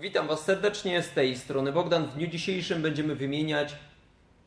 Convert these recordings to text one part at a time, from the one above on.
Witam Was serdecznie z tej strony Bogdan. W dniu dzisiejszym będziemy wymieniać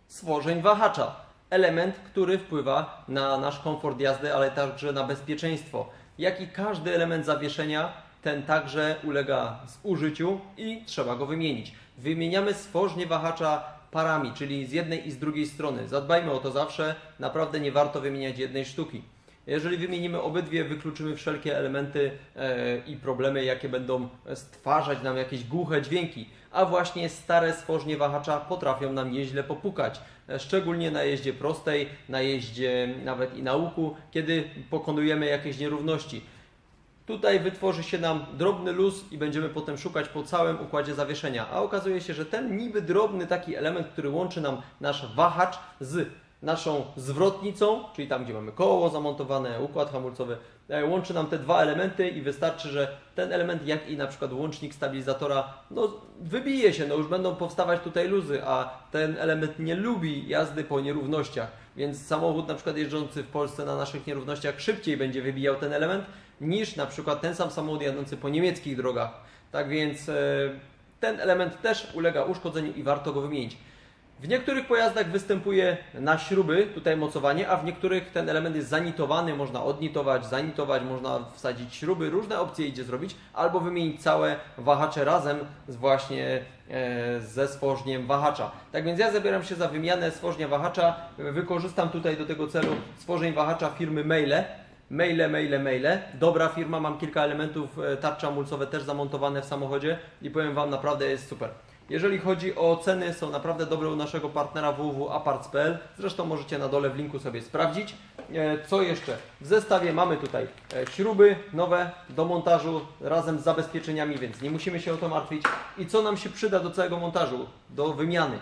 stworzeń wahacza. Element, który wpływa na nasz komfort jazdy, ale także na bezpieczeństwo. Jak i każdy element zawieszenia, ten także ulega zużyciu i trzeba go wymienić. Wymieniamy stworzenie wahacza parami, czyli z jednej i z drugiej strony. Zadbajmy o to zawsze, naprawdę nie warto wymieniać jednej sztuki. Jeżeli wymienimy obydwie, wykluczymy wszelkie elementy e, i problemy, jakie będą stwarzać nam jakieś głuche dźwięki. A właśnie stare stworzenie wahacza potrafią nam nieźle popukać. E, Szczególnie na jeździe prostej, na jeździe nawet i na łuku, kiedy pokonujemy jakieś nierówności. Tutaj wytworzy się nam drobny luz i będziemy potem szukać po całym układzie zawieszenia. A okazuje się, że ten niby drobny taki element, który łączy nam nasz wahacz z naszą zwrotnicą, czyli tam, gdzie mamy koło zamontowane, układ hamulcowy, e, łączy nam te dwa elementy i wystarczy, że ten element, jak i na przykład łącznik stabilizatora, no wybije się, no już będą powstawać tutaj luzy, a ten element nie lubi jazdy po nierównościach, więc samochód na przykład jeżdżący w Polsce na naszych nierównościach szybciej będzie wybijał ten element, niż na przykład ten sam samochód jadący po niemieckich drogach. Tak więc e, ten element też ulega uszkodzeniu i warto go wymienić. W niektórych pojazdach występuje na śruby tutaj mocowanie, a w niektórych ten element jest zanitowany, można odnitować, zanitować, można wsadzić śruby, różne opcje idzie zrobić, albo wymienić całe wahacze razem z właśnie e, ze stworzeniem wahacza. Tak więc ja zabieram się za wymianę stworzenia wahacza, wykorzystam tutaj do tego celu stworzeń wahacza firmy Meile. Maile, maile, maile. Dobra firma, mam kilka elementów, e, tarcze hamulcowe też zamontowane w samochodzie i powiem Wam, naprawdę jest super. Jeżeli chodzi o ceny, są naprawdę dobre u naszego partnera www.aparts.pl. Zresztą możecie na dole w linku sobie sprawdzić. E, Co jeszcze? W zestawie mamy tutaj e, śruby nowe do montażu razem z zabezpieczeniami, więc nie musimy się o to martwić. I co nam się przyda do całego montażu? Do wymiany.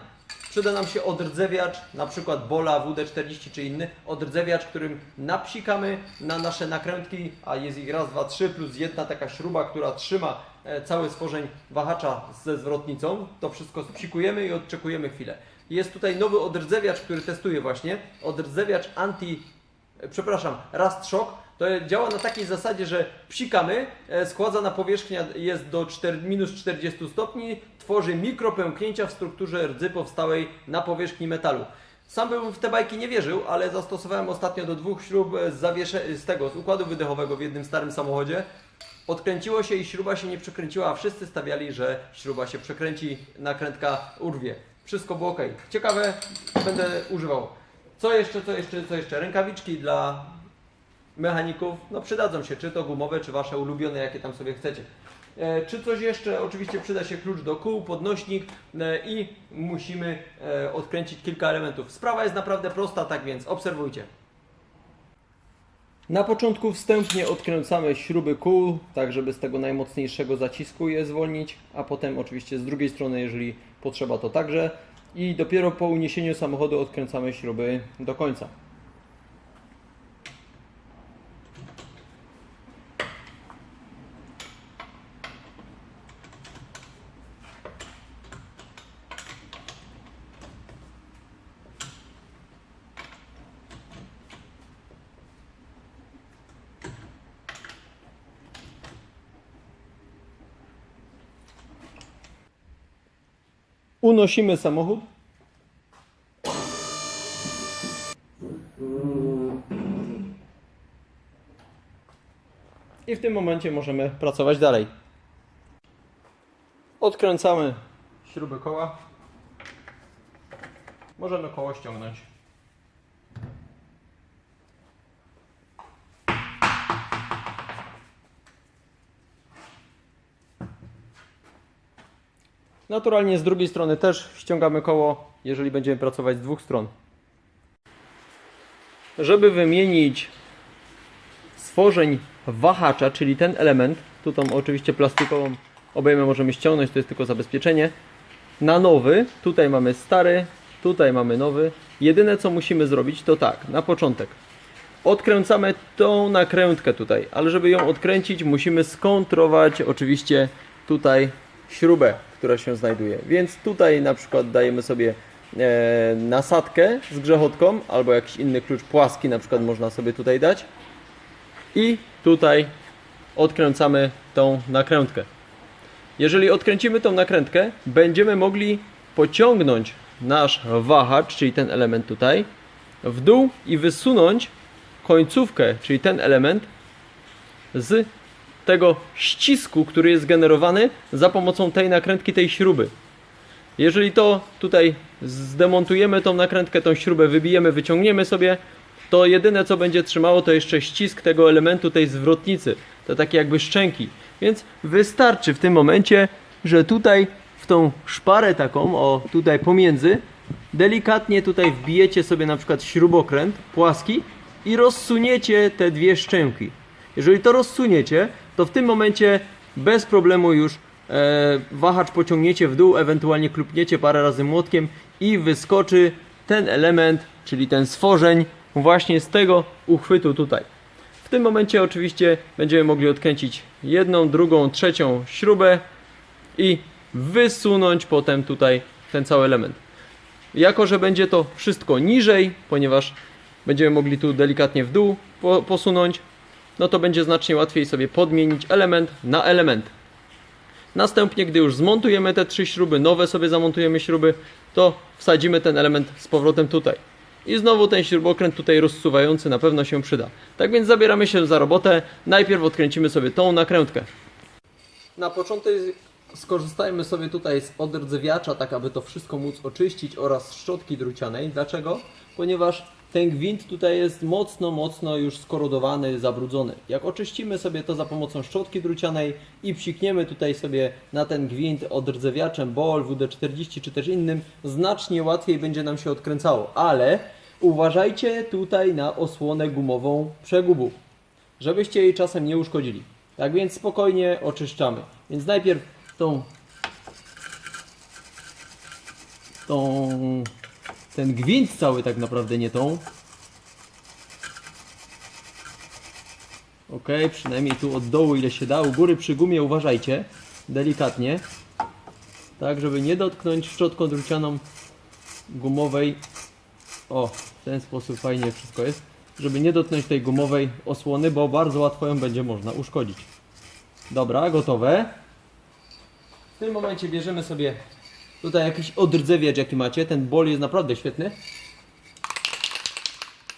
Przyda nam się odrdzewiacz, na przykład Bola WD-40 czy inny, odrdzewiacz, którym napsikamy na nasze nakrętki, a jest ich raz, dwa, trzy, plus jedna taka śruba, która trzyma e, cały stworzeń wahacza ze zwrotnicą. To wszystko psikujemy i odczekujemy chwilę. Jest tutaj nowy odrdzewiacz, który testuję właśnie. Odrdzewiacz anti, e, przepraszam, Rust Shock. To działa na takiej zasadzie, że psikamy, e, składzana powierzchnia jest do 4, minus 40 stopni, tworzy mikropęknięcia w strukturze rdzy powstałej na powierzchni metalu. Sam bym w te bajki nie wierzył, ale zastosowałem ostatnio do dwóch śrub z, zawiesze, z tego, z układu wydechowego w jednym starym samochodzie. Odkręciło się i śruba się nie przekręciła, a wszyscy stawiali, że śruba się przekręci, nakrętka urwie. Wszystko było ok. Ciekawe, będę używał. Co jeszcze, co jeszcze, co jeszcze? Rękawiczki dla mechaników, no przydadzą się, czy to gumowe, czy wasze ulubione, jakie tam sobie chcecie. E, czy coś jeszcze? Oczywiście przyda się klucz do kół, podnośnik e, i musimy e, odkręcić kilka elementów. Sprawa jest naprawdę prosta, tak więc obserwujcie. Na początku wstępnie odkręcamy śruby kół, tak żeby z tego najmocniejszego zacisku je zwolnić, a potem oczywiście z drugiej strony, jeżeli potrzeba to także. I dopiero po uniesieniu samochodu odkręcamy śruby do końca. Unosimy samochód. I w tym momencie możemy pracować dalej. Odkręcamy śrubę koła. Możemy koło ściągnąć. Naturalnie z drugiej strony też ściągamy koło, jeżeli będziemy pracować z dwóch stron. Żeby wymienić stworzeń wahacza, czyli ten element, tu tą oczywiście plastikową obejmę możemy ściągnąć, to jest tylko zabezpieczenie, na nowy, tutaj mamy stary, tutaj mamy nowy. Jedyne co musimy zrobić to tak, na początek odkręcamy tą nakrętkę tutaj, ale żeby ją odkręcić musimy skontrować oczywiście tutaj śrubę, która się znajduje. Więc tutaj na przykład dajemy sobie e, nasadkę z grzechotką albo jakiś inny klucz płaski na przykład można sobie tutaj dać i tutaj odkręcamy tą nakrętkę. Jeżeli odkręcimy tą nakrętkę, będziemy mogli pociągnąć nasz wahacz, czyli ten element tutaj, w dół i wysunąć końcówkę, czyli ten element z tego ścisku, który jest generowany za pomocą tej nakrętki, tej śruby. Jeżeli to tutaj zdemontujemy tą nakrętkę, tą śrubę wybijemy, wyciągniemy sobie, to jedyne co będzie trzymało to jeszcze ścisk tego elementu, tej zwrotnicy. To takie jakby szczęki. Więc wystarczy w tym momencie, że tutaj w tą szparę taką, o tutaj pomiędzy, delikatnie tutaj wbijecie sobie na przykład śrubokręt płaski i rozsuniecie te dwie szczęki. Jeżeli to rozsuniecie, to w tym momencie bez problemu już e, wahacz pociągniecie w dół, ewentualnie klupniecie parę razy młotkiem i wyskoczy ten element, czyli ten stworzeń właśnie z tego uchwytu tutaj. W tym momencie oczywiście będziemy mogli odkręcić jedną, drugą, trzecią śrubę i wysunąć potem tutaj ten cały element. Jako, że będzie to wszystko niżej, ponieważ będziemy mogli tu delikatnie w dół po, posunąć, no to będzie znacznie łatwiej sobie podmienić element na element. Następnie, gdy już zmontujemy te trzy śruby, nowe sobie zamontujemy śruby, to wsadzimy ten element z powrotem tutaj. I znowu ten śrubokręt tutaj rozsuwający na pewno się przyda. Tak więc zabieramy się za robotę. Najpierw odkręcimy sobie tą nakrętkę. Na początek skorzystajmy sobie tutaj z odrdzewiacza, tak aby to wszystko móc oczyścić oraz szczotki drucianej. Dlaczego? Ponieważ ten gwint tutaj jest mocno, mocno już skorodowany, zabrudzony. Jak oczyścimy sobie to za pomocą szczotki drucianej i psikniemy tutaj sobie na ten gwint odrdzewiaczem BOL, WD-40 czy też innym, znacznie łatwiej będzie nam się odkręcało. Ale uważajcie tutaj na osłonę gumową przegubu, żebyście jej czasem nie uszkodzili. Tak więc spokojnie oczyszczamy. Więc najpierw tą tą ten gwint cały tak naprawdę nie tą. Ok, przynajmniej tu od dołu ile się da. U góry przy gumie uważajcie. Delikatnie. Tak, żeby nie dotknąć szczotką drucianą gumowej. O, w ten sposób fajnie wszystko jest. Żeby nie dotknąć tej gumowej osłony, bo bardzo łatwo ją będzie można uszkodzić. Dobra, gotowe. W tym momencie bierzemy sobie tutaj jakiś odrdzewiacz jaki macie. Ten bol jest naprawdę świetny.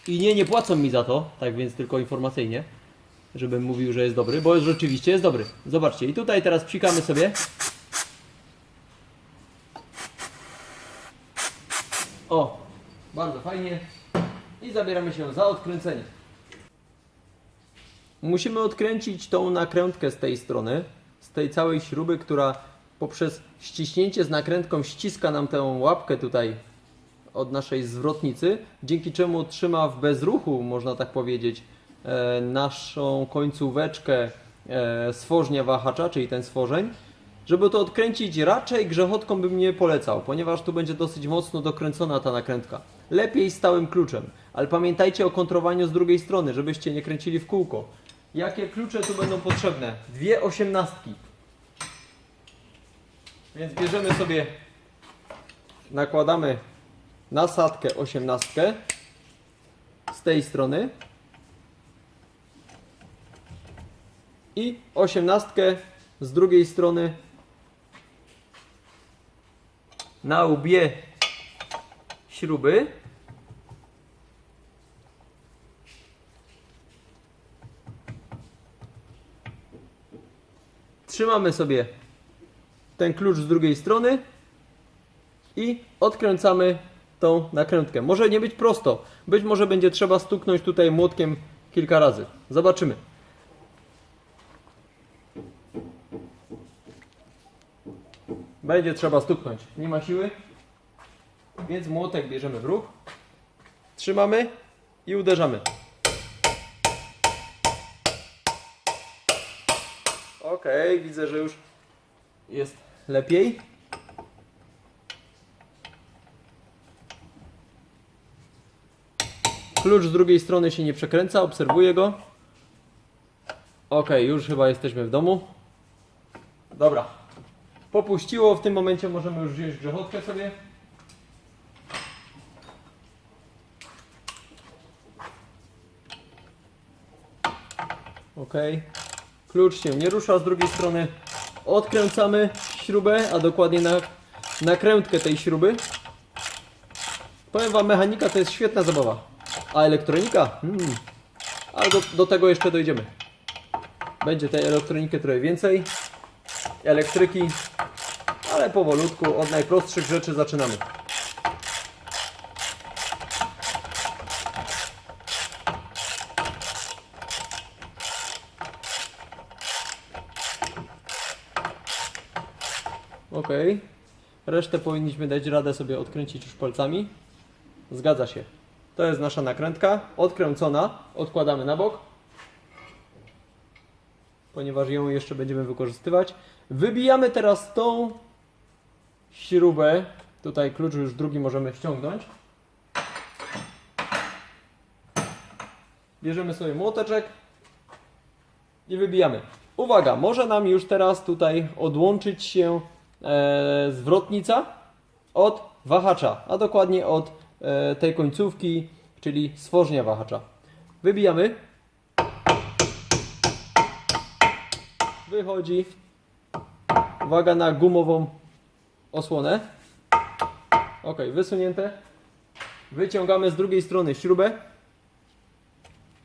I nie, nie płacą mi za to, tak więc tylko informacyjnie, żebym mówił, że jest dobry, bo rzeczywiście jest dobry. Zobaczcie, i tutaj teraz psikamy sobie. O, bardzo fajnie. I zabieramy się za odkręcenie. Musimy odkręcić tą nakrętkę z tej strony, z tej całej śruby, która poprzez ściśnięcie z nakrętką ściska nam tę łapkę tutaj od naszej zwrotnicy, dzięki czemu trzyma w bezruchu, można tak powiedzieć, e, naszą końcóweczkę e, stworznia wahacza, czyli ten stworzeń. Żeby to odkręcić, raczej grzechotką bym nie polecał, ponieważ tu będzie dosyć mocno dokręcona ta nakrętka. Lepiej stałym kluczem, ale pamiętajcie o kontrowaniu z drugiej strony, żebyście nie kręcili w kółko. Jakie klucze tu będą potrzebne? Dwie osiemnastki. Więc bierzemy sobie, nakładamy nasadkę osiemnastkę z tej strony i osiemnastkę z drugiej strony na łbie śruby. Trzymamy sobie ten klucz z drugiej strony i odkręcamy tą nakrętkę. Może nie być prosto. Być może będzie trzeba stuknąć tutaj młotkiem kilka razy. Zobaczymy. Będzie trzeba stuknąć. Nie ma siły. Więc młotek bierzemy w ruch. Trzymamy i uderzamy. Ok, widzę, że już jest lepiej. Klucz z drugiej strony się nie przekręca, obserwuję go. Ok, już chyba jesteśmy w domu. Dobra. Popuściło, w tym momencie możemy już wziąć grzechotkę sobie. Ok. Klucz się nie rusza z drugiej strony. odkręcamy śrubę, a dokładnie na nakrętkę tej śruby. Powiem Wam, mechanika to jest świetna zabawa. A elektronika? Hmm. Ale do, do tego jeszcze dojdziemy. Będzie tej elektroniki trochę więcej. Elektryki. Ale powolutku, od najprostszych rzeczy zaczynamy. Ok. Resztę powinniśmy dać radę sobie odkręcić już palcami. Zgadza się. To jest nasza nakrętka. Odkręcona. Odkładamy na bok. Ponieważ ją jeszcze będziemy wykorzystywać. Wybijamy teraz tą śrubę. Tutaj klucz już drugi możemy ściągnąć. Bierzemy sobie młoteczek i wybijamy. Uwaga, może nam już teraz tutaj odłączyć się e, zwrotnica od wahacza, a dokładnie od e, tej końcówki, czyli stworznia wahacza. Wybijamy. Wychodzi. Uwaga na gumową osłonę. Ok, wysunięte. Wyciągamy z drugiej strony śrubę.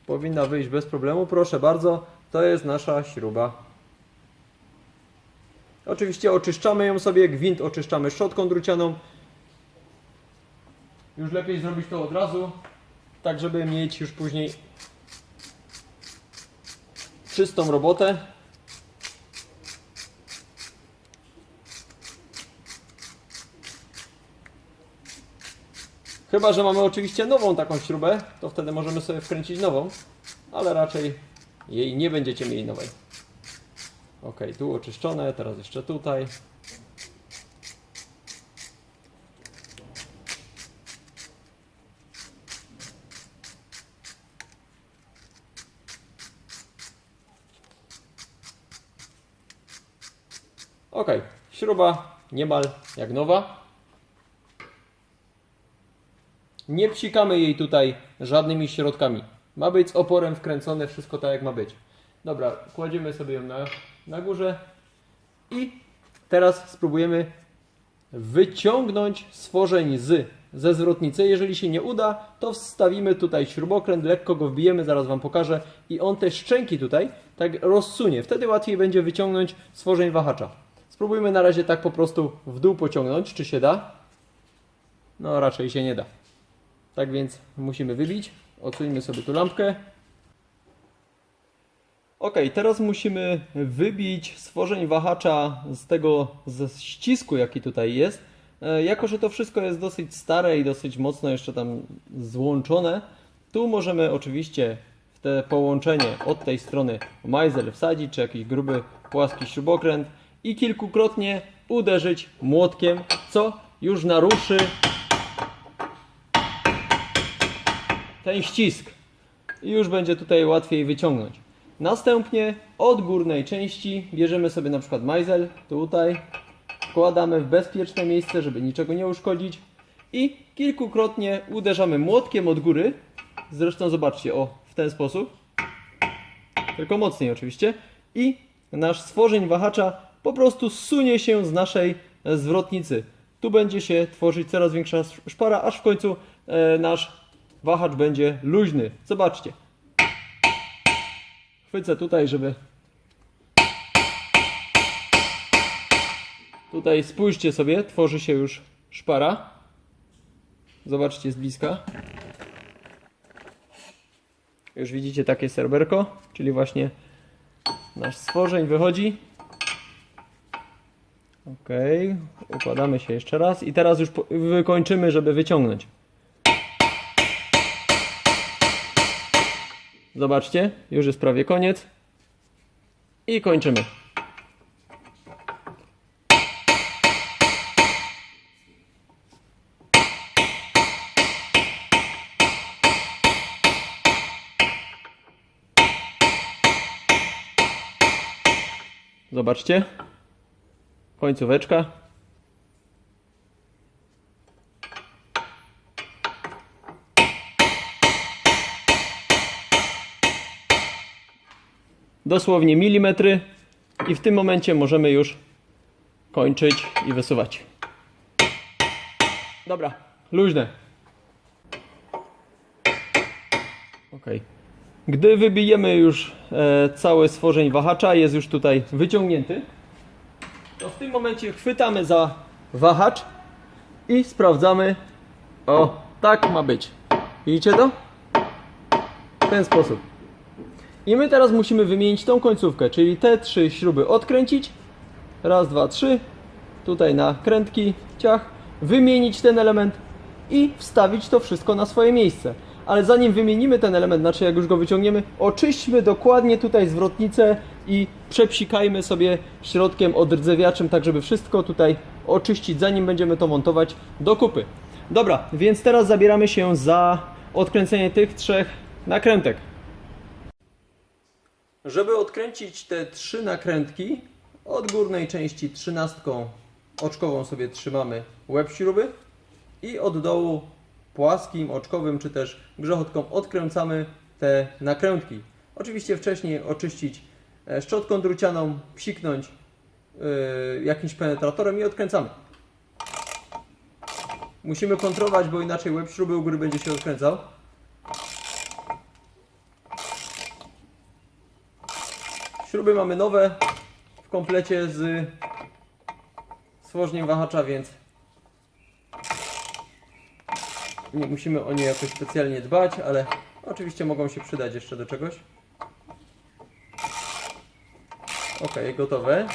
Powinna wyjść bez problemu. Proszę bardzo, to jest nasza śruba. Oczywiście oczyszczamy ją sobie, gwint oczyszczamy szczotką drucianą. Już lepiej zrobić to od razu, tak żeby mieć już później czystą robotę. Chyba, że mamy oczywiście nową taką śrubę, to wtedy możemy sobie wkręcić nową, ale raczej jej nie będziecie mieli nowej. Ok, tu oczyszczone, teraz jeszcze tutaj. Ok, śruba niemal jak nowa. Nie psikamy jej tutaj żadnymi środkami. Ma być z oporem wkręcone, wszystko tak jak ma być. Dobra, kładziemy sobie ją na, na górze i teraz spróbujemy wyciągnąć stworzeń z, ze zwrotnicy. Jeżeli się nie uda, to wstawimy tutaj śrubokręt, lekko go wbijemy, zaraz Wam pokażę i on te szczęki tutaj tak rozsunie. Wtedy łatwiej będzie wyciągnąć stworzeń wahacza. Spróbujmy na razie tak po prostu w dół pociągnąć, czy się da. No raczej się nie da. Tak więc musimy wybić. Odsuńmy sobie tu lampkę. Ok, teraz musimy wybić stworzeń wahacza z tego ze ścisku, jaki tutaj jest. E, Jako, że to wszystko jest dosyć stare i dosyć mocno jeszcze tam złączone, tu możemy oczywiście w te połączenie od tej strony majzel wsadzić, czy jakiś gruby, płaski śrubokręt i kilkukrotnie uderzyć młotkiem, co już naruszy ten ścisk i już będzie tutaj łatwiej wyciągnąć. Następnie od górnej części bierzemy sobie na przykład majzel, tutaj, wkładamy w bezpieczne miejsce, żeby niczego nie uszkodzić i kilkukrotnie uderzamy młotkiem od góry, zresztą zobaczcie, o, w ten sposób, tylko mocniej oczywiście i nasz stworzeń wahacza po prostu sunie się z naszej zwrotnicy. Tu będzie się tworzyć coraz większa szpara, aż w końcu e, nasz wahacz będzie luźny. Zobaczcie. Chwycę tutaj, żeby. Tutaj spójrzcie sobie, tworzy się już szpara. Zobaczcie z bliska. Już widzicie takie serberko, czyli właśnie nasz stworzeń wychodzi. Ok, układamy się jeszcze raz i teraz już wykończymy, żeby wyciągnąć. Zobaczcie, już jest prawie koniec. I kończymy. Zobaczcie. Końcóweczka. Dosłownie milimetry I w tym momencie możemy już kończyć i wysuwać. Dobra, luźne. Ok. Gdy wybijemy już e, cały stworzeń wahacza, jest już tutaj wyciągnięty, to w tym momencie chwytamy za wahacz i sprawdzamy. O, tak ma być. Widzicie to? W ten sposób. I my teraz musimy wymienić tą końcówkę, czyli te trzy śruby odkręcić. Raz, dwa, trzy. Tutaj na krętki, ciach. Wymienić ten element i wstawić to wszystko na swoje miejsce. Ale zanim wymienimy ten element, znaczy jak już go wyciągniemy, oczyśćmy dokładnie tutaj zwrotnicę i przepsikajmy sobie środkiem odrdzewiaczem, tak żeby wszystko tutaj oczyścić, zanim będziemy to montować do kupy. Dobra, więc teraz zabieramy się za odkręcenie tych trzech nakrętek. Żeby odkręcić te trzy nakrętki, od górnej części trzynastką oczkową sobie trzymamy łeb śruby i od dołu płaskim, oczkowym czy też grzechotką odkręcamy te nakrętki. Oczywiście wcześniej oczyścić e, szczotką drucianą, psiknąć yy, jakimś penetratorem i odkręcamy. Musimy kontrolować, bo inaczej łeb śruby u góry będzie się odkręcał. Śruby mamy nowe w komplecie z stworzeniem wahacza, więc nie musimy o nie jakoś specjalnie dbać, ale oczywiście mogą się przydać jeszcze do czegoś. Ok, gotowe.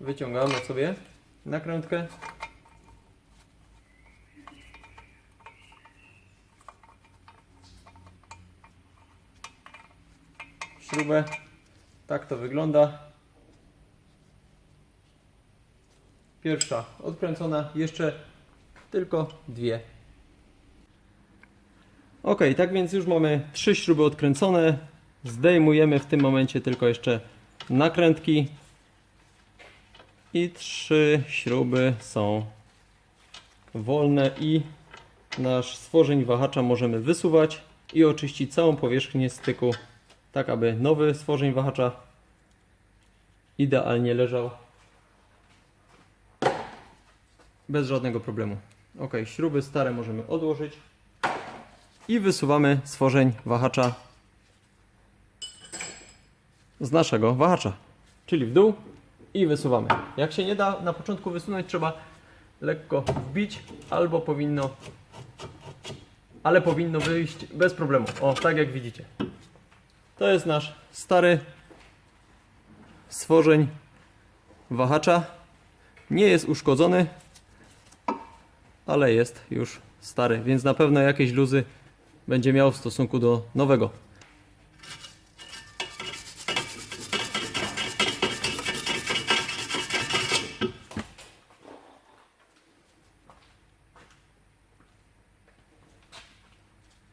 Wyciągamy sobie nakrętkę. Śrubę. Tak to wygląda. Pierwsza odkręcona, jeszcze tylko dwie. Ok, tak więc już mamy trzy śruby odkręcone. Zdejmujemy w tym momencie tylko jeszcze nakrętki. I trzy śruby są wolne i nasz stworzeń wahacza możemy wysuwać i oczyścić całą powierzchnię styku, tak aby nowy stworzeń wahacza idealnie leżał bez żadnego problemu. Ok, śruby stare możemy odłożyć i wysuwamy stworzeń wahacza z naszego wahacza, czyli w dół i wysuwamy. Jak się nie da na początku wysunąć, trzeba lekko wbić albo powinno, ale powinno wyjść bez problemu. O, tak jak widzicie. To jest nasz stary stworzeń wahacza. Nie jest uszkodzony, ale jest już stary, więc na pewno jakieś luzy będzie miał w stosunku do nowego.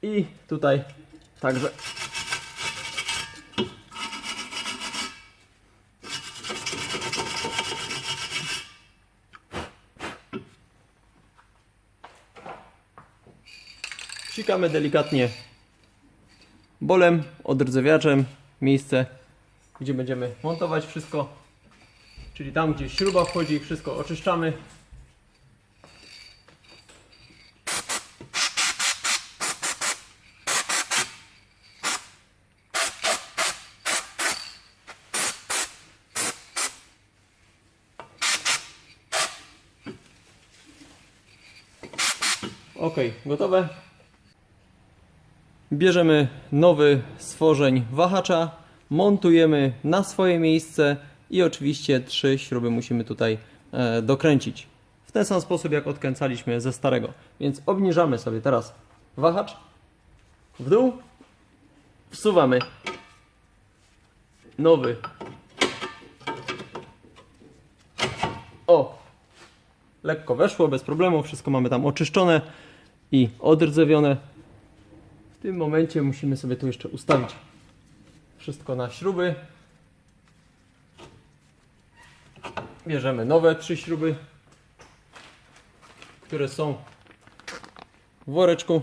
I tutaj także Psikamy delikatnie bolem, odrdzewiaczem miejsce, gdzie będziemy montować wszystko. Czyli tam, gdzie śruba wchodzi, wszystko oczyszczamy. Ok, gotowe. Bierzemy nowy stworzeń wahacza, montujemy na swoje miejsce i oczywiście trzy śruby musimy tutaj e, dokręcić. W ten sam sposób jak odkręcaliśmy ze starego. Więc obniżamy sobie teraz wahacz w dół, wsuwamy nowy. O! Lekko weszło, bez problemu, wszystko mamy tam oczyszczone i odrdzewione. Tym momencie musimy sobie tu jeszcze ustawić wszystko na śruby. Bierzemy nowe trzy śruby, które są w woreczku.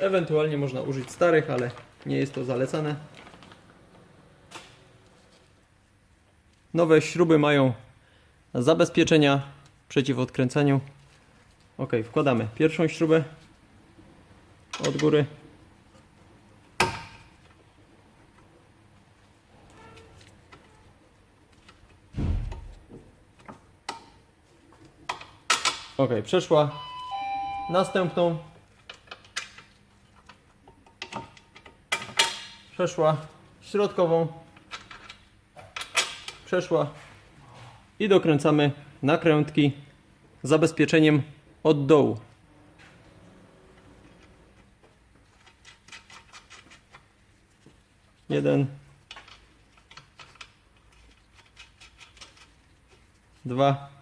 Ewentualnie można użyć starych, ale nie jest to zalecane. Nowe śruby mają zabezpieczenia przeciw odkręcaniu. Ok, wkładamy pierwszą śrubę od góry. Ok, przeszła. Następną. Przeszła. Środkową. Przeszła. I dokręcamy nakrętki zabezpieczeniem od dołu. Jeden. Dwa.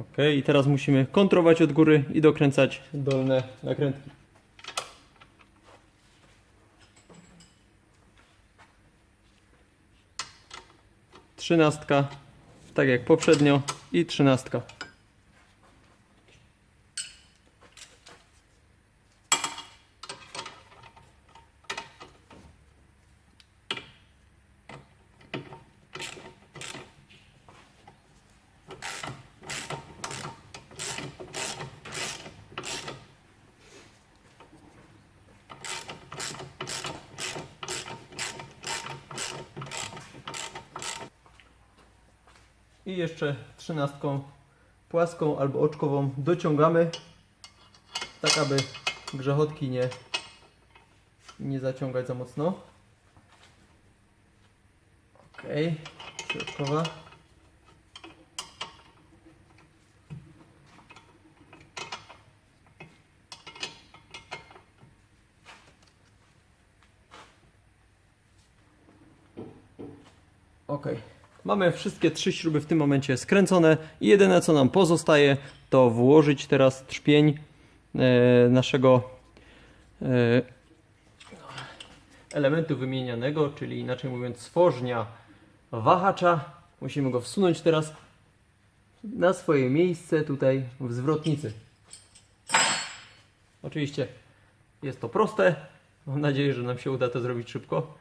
Ok, i teraz musimy kontrować od góry i dokręcać dolne nakrętki. Trzynastka, tak jak poprzednio, i trzynastka. I jeszcze trzynastką płaską albo oczkową dociągamy, tak aby grzechotki nie, nie zaciągać za mocno. Ok, środkowa. Ok. Mamy wszystkie trzy śruby w tym momencie skręcone i jedyne co nam pozostaje to włożyć teraz trzpień e, naszego e, elementu wymienianego, czyli inaczej mówiąc stworznia wahacza. Musimy go wsunąć teraz na swoje miejsce tutaj w zwrotnicy. Oczywiście jest to proste. Mam nadzieję, że nam się uda to zrobić szybko.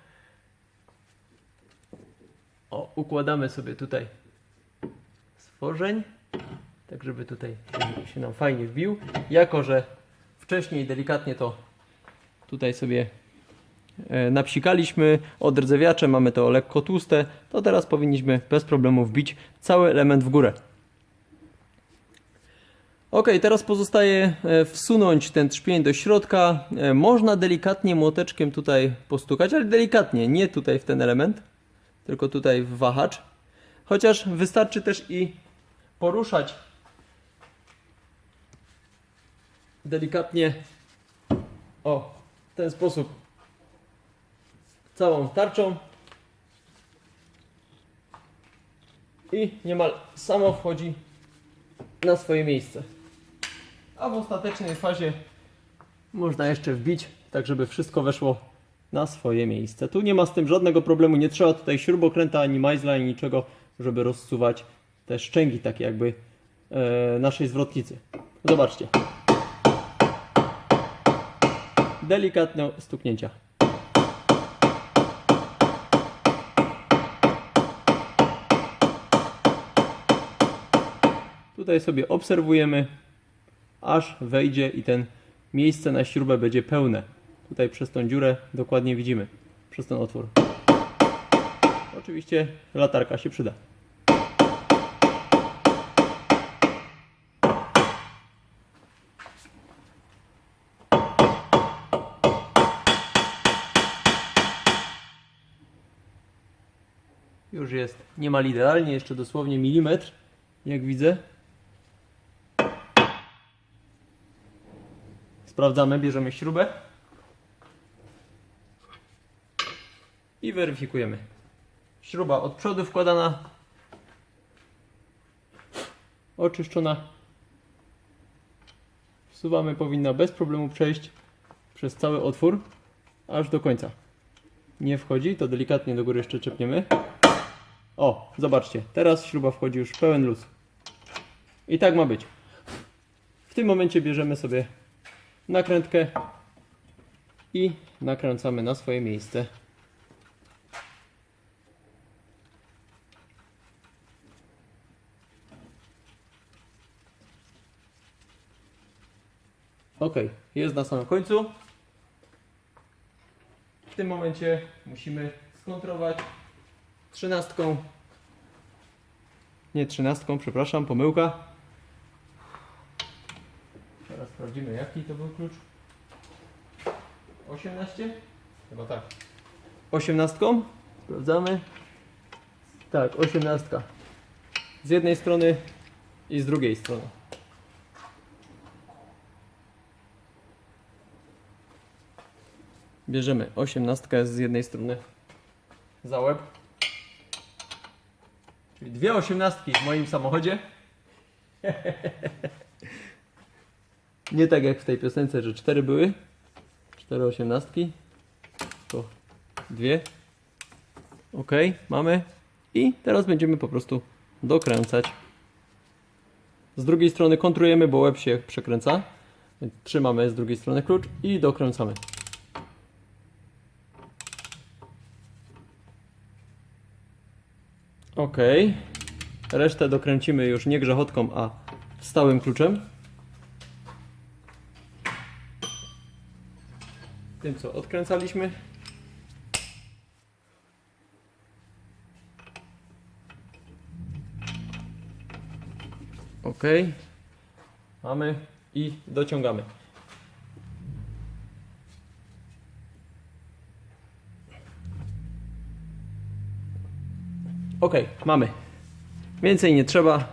O, układamy sobie tutaj stworzeń, tak żeby tutaj się nam fajnie wbił. Jako, że wcześniej delikatnie to tutaj sobie e, napsikaliśmy odrdzewiacze, mamy to lekko tłuste, to teraz powinniśmy bez problemu wbić cały element w górę. Ok, teraz pozostaje e, wsunąć ten trzpień do środka. E, Można delikatnie młoteczkiem tutaj postukać, ale delikatnie, nie tutaj w ten element tylko tutaj w wahacz. Chociaż wystarczy też i poruszać delikatnie o w ten sposób całą tarczą i niemal samo wchodzi na swoje miejsce. A w ostatecznej fazie można jeszcze wbić, tak żeby wszystko weszło na swoje miejsce. Tu nie ma z tym żadnego problemu, nie trzeba tutaj śrubokręta, ani majzla, ani niczego, żeby rozsuwać te szczęki takie jakby e, naszej zwrotnicy. Zobaczcie. Delikatne stuknięcia. Tutaj sobie obserwujemy, aż wejdzie i ten miejsce na śrubę będzie pełne. Tutaj przez tą dziurę dokładnie widzimy, przez ten otwór. Oczywiście latarka się przyda. Już jest niemal idealnie, jeszcze dosłownie milimetr, jak widzę. Sprawdzamy, bierzemy śrubę. I weryfikujemy. Śruba od przodu wkładana, oczyszczona. Wsuwamy, powinna bez problemu przejść przez cały otwór. aż do końca. Nie wchodzi, to delikatnie do góry jeszcze czepniemy. O, zobaczcie, teraz śruba wchodzi już pełen luz. I tak ma być. W tym momencie bierzemy sobie nakrętkę i nakręcamy na swoje miejsce. Ok, jest na samym końcu. W tym momencie musimy skontrować trzynastką. Nie trzynastką, przepraszam, pomyłka. Teraz sprawdzimy jaki to był klucz. 18? Chyba tak. 18? Sprawdzamy. Tak, 18. Z jednej strony i z drugiej strony. Bierzemy 18 z jednej strony za łeb. Czyli dwie osiemnastki w moim samochodzie. Nie tak jak w tej piosence, że cztery były. Cztery osiemnastki. To dwie. Ok, mamy. I teraz będziemy po prostu dokręcać. Z drugiej strony kontrujemy, bo łeb się przekręca. Trzymamy z drugiej strony klucz i dokręcamy. Ok. Resztę dokręcimy już nie grzechotką, a stałym kluczem. Tym co odkręcaliśmy. Ok. Mamy i dociągamy. Ok, mamy. Więcej nie trzeba.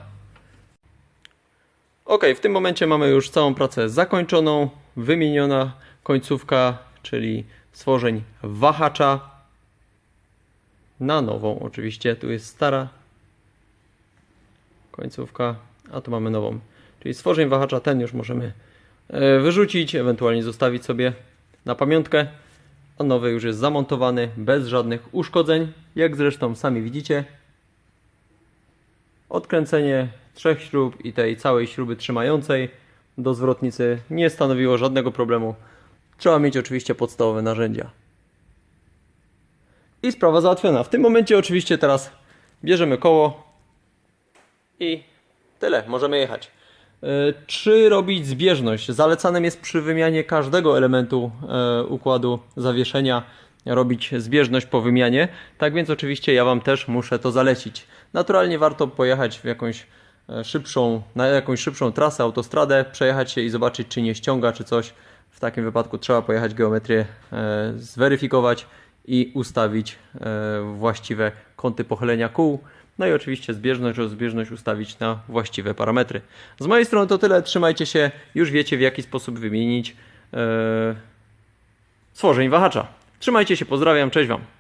Ok, w tym momencie mamy już całą pracę zakończoną. Wymieniona końcówka, czyli stworzeń wahacza. Na nową, oczywiście. Tu jest stara końcówka, a tu mamy nową. Czyli stworzeń wahacza ten już możemy e, wyrzucić, ewentualnie zostawić sobie na pamiątkę. A nowy już jest zamontowany bez żadnych uszkodzeń, jak zresztą sami widzicie. Odkręcenie trzech śrub i tej całej śruby trzymającej do zwrotnicy nie stanowiło żadnego problemu. Trzeba mieć oczywiście podstawowe narzędzia. I sprawa załatwiona. W tym momencie oczywiście teraz bierzemy koło i tyle, możemy jechać. E, Czy robić zbieżność? Zalecanym jest przy wymianie każdego elementu e, układu zawieszenia robić zbieżność po wymianie. Tak więc oczywiście ja Wam też muszę to zalecić. Naturalnie warto pojechać w jakąś e, szybszą, na jakąś szybszą trasę, autostradę, przejechać się i zobaczyć czy nie ściąga, czy coś. W takim wypadku trzeba pojechać geometrię, zweryfikować i ustawić właściwe kąty pochylenia kół. No i oczywiście zbieżność, rozbieżność ustawić na właściwe parametry. Z mojej strony to tyle. Trzymajcie się. Już wiecie w jaki sposób wymienić e, stworzeń wahacza. Trzymajcie się, pozdrawiam, cześć Wam.